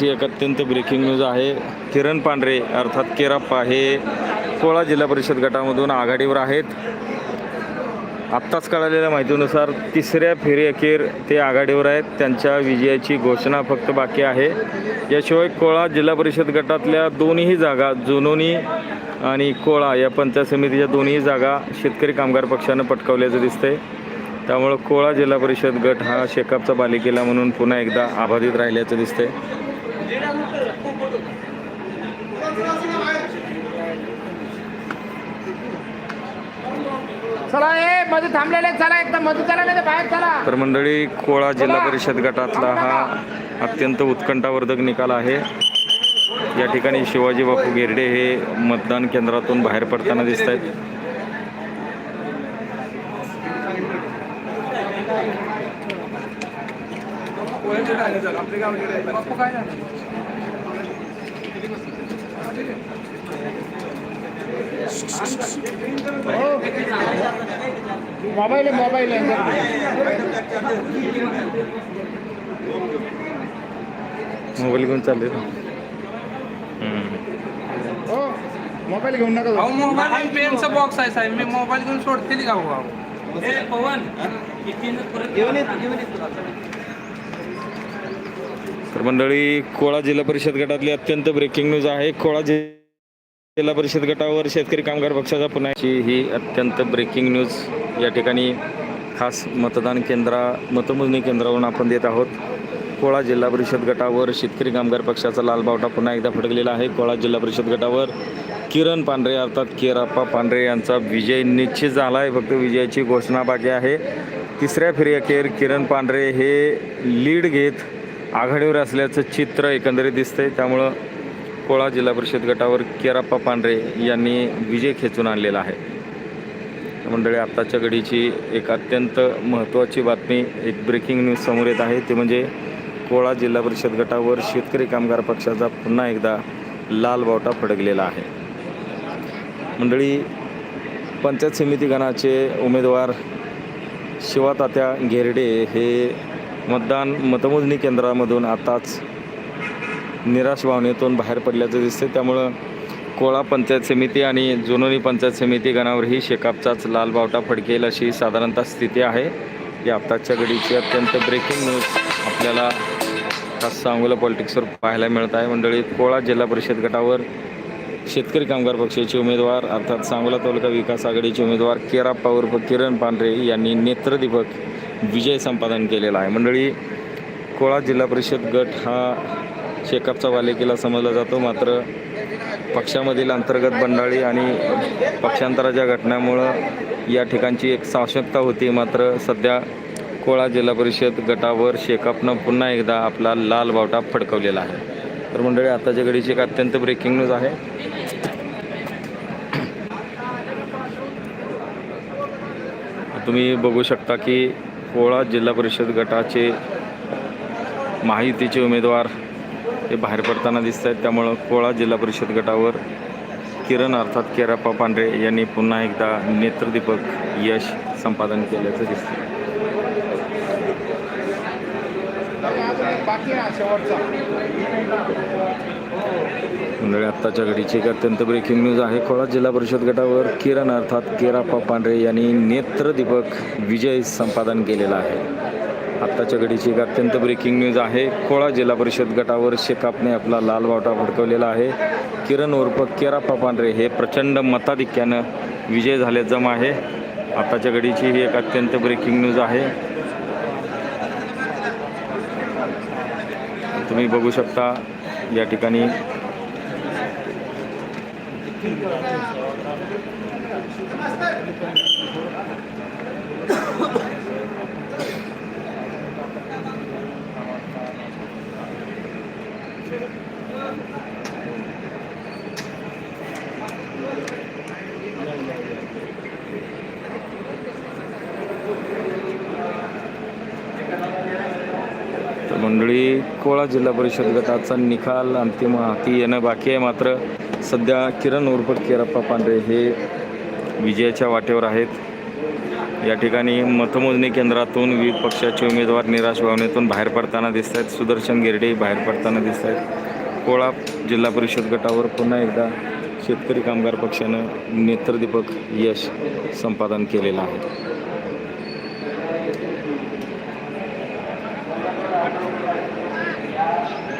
ही एक अत्यंत breaking news आहे. किरण पांढरे अर्थात केराप्पा हे कोळा जिल्हा परिषद गटामधून आघाडीवर आहेत. आत्ताच कळालेल्या माहितीनुसार तिसऱ्या फेरी अखेर ते आघाडीवर आहेत. त्यांच्या विजयाची घोषणा फक्त बाकी आहे. याशिवाय कोळा जिल्हा परिषद गटातल्या दोन्ही जागा जुनोनी आणि कोळा या पंचायत समितीच्या दोन्ही जागा शेतकरी कामगार पक्षानं पटकावल्याचं दिसतंय. त्यामुळं कोळा जिल्हा परिषद गट हा शेकापचा बालिकेला म्हणून पुन्हा एकदा आबाधित राहिल्याचं दिसतंय. चला ए मध्ये थांबलेले चला मध्ये चला नाही बाहेर चला. तर मंडळी कोळा जिल्हा परिषद गटातला हा अत्यंत उत्कंठावर्धक निकाल आहे. या ठिकाणी शिवाजी बापू गिरडे हे मतदान केंद्रातून बाहेर पडताना दिसत आहेत मोबाइल मोबाइल मोबाइल कुन गावचे पप्पू घेऊन चालले मोबाईल घेऊन नका मोबाईल पेनचा बॉक्स आहे साहेब। मी मोबाईल घेऊन सोडते पवन घेऊन तर मंडळी कोळा जिल्हा परिषद गटातली अत्यंत ब्रेकिंग न्यूज आहे. कोळा जिल्हा परिषद गटावर शेतकरी कामगार पक्षाचा पुन्हा ही अत्यंत ब्रेकिंग न्यूज या ठिकाणी खास मतदान केंद्रा मतमोजणी केंद्रावरून आपण देत आहोत. कोळा जिल्हा परिषद गटावर शेतकरी कामगार पक्षाचा लाल बावटा पुन्हा एकदा फडकलेला आहे. कोळा जिल्हा परिषद गटावर किरण पांढरे अर्थात केराप्पा पांढरे यांचा विजय निश्चित झाला आहे फक्त विजयाची घोषणा बाकी आहे. तिसऱ्या फेरी अखेर किरण पांढरे हे लीड घेत आघाडीवर असल्याचं चित्र एकंदरीत दिसतंय. त्यामुळं कोळा जिल्हा परिषद गटावर केराप्पा पांढरे यांनी विजय खेचून आणलेला आहे. मंडळी आत्ताच्या घडीची एक अत्यंत महत्त्वाची बातमी एक ब्रेकिंग न्यूज समोर येत आहे. ते म्हणजे कोळा जिल्हा परिषद गटावर शेतकरी कामगार पक्षाचा पुन्हा एकदा लाल बावटा फडकलेला आहे. मंडळी पंचायत समिती गणाचे उमेदवार शिवातात्या घेरडे हे मतदान मतमोजणी केंद्रामधून आताच निराश भावनेतून बाहेर पडल्याचं दिसते त्यामुळं कोळा पंचायत समिती आणि जुनोनी पंचायत समिती गणावरही शेकापचाच लाल बावटा फडकेल अशी साधारणतः स्थिती आहे. या आत्ताच्या घडीची अत्यंत ब्रेकिंग न्यूज आपल्याला खास सांगोला पॉलिटिक्सवर पाहायला मिळत आहे. मंडळी कोळा जिल्हा परिषद गटावर शेतकरी कामगार पक्षाचे उमेदवार अर्थात सांगोला तालुका विकास आघाडीचे उमेदवार केराप्पा उर्फ किरण पांढरे यांनी नेत्रदीपक विजय संपादन केलेला आहे. मंडळी कोळा जिल्हा परिषद गट हा शेकअपचा बालेकिल्ला समजला जातो. मात्र पक्षामधील अंतर्गत बंडाळी आणि पक्षांतराच्या घटनामुळं या ठिकाणची एक साशक्ता होती मात्र सध्या कोळा जिल्हा परिषद गटावर शेकापनं पुन्हा एकदा आपला लाल बावटा फडकवलेला आहे. तर मंडळी आताच्या घडीची एक अत्यंत ब्रेकिंग न्यूज आहे. तुम्ही बघू शकता की कोळा जिल्हा परिषद गटाचे माहितीचे उमेदवार हे बाहेर पडताना दिसत आहेत. त्यामुळं कोळा जिल्हा परिषद गटावर किरण अर्थात केराप्पा पांढरे यांनी पुन्हा एकदा नेत्रदीपक यश संपादन केल्याचं दिसतं बाकी शेवटचा. मंडळी आत्ताच्या घडीची एक अत्यंत ब्रेकिंग न्यूज आहे. कोळा जिल्हा परिषद गटावर किरण अर्थात केराप्पा पांढरे यांनी नेत्रदीपक विजय संपादन केलेला आहे. आत्ताच्या घडीची एक अत्यंत ब्रेकिंग न्यूज आहे. कोळा जिल्हा परिषद गटावर शेकापने आपला लाल बावटा फडकवलेला आहे. किरण उर्फ केराप्पा पांढरे हे प्रचंड मताधिक्यानं विजय झाले जमा आहे. आत्ताच्या घडीची ही एक अत्यंत ब्रेकिंग न्यूज आहे. तुम्ही बघू शकता या ठिकाणी मंडळी कोळा जिल्हा परिषद गटाचा निकाल अंतिम हाती येणं बाकी आहे मात्र. सध्या किरण उर्फ केरप्पा पांढरे हे विजयाच्या वाटेवर आहेत. या ठिकाणी मतमोजणी केंद्रातून विविध पक्षाचे उमेदवार निराश भावनेतून बाहेर पडताना दिसत आहेत. सुदर्शन गिरडे बाहेर पडताना दिसत आहेत. कोळा जिल्हा परिषद गटावर पुन्हा एकदा शेतकरी कामगार पक्षानं नेत्रदीपक यश संपादन केलेलं आहे.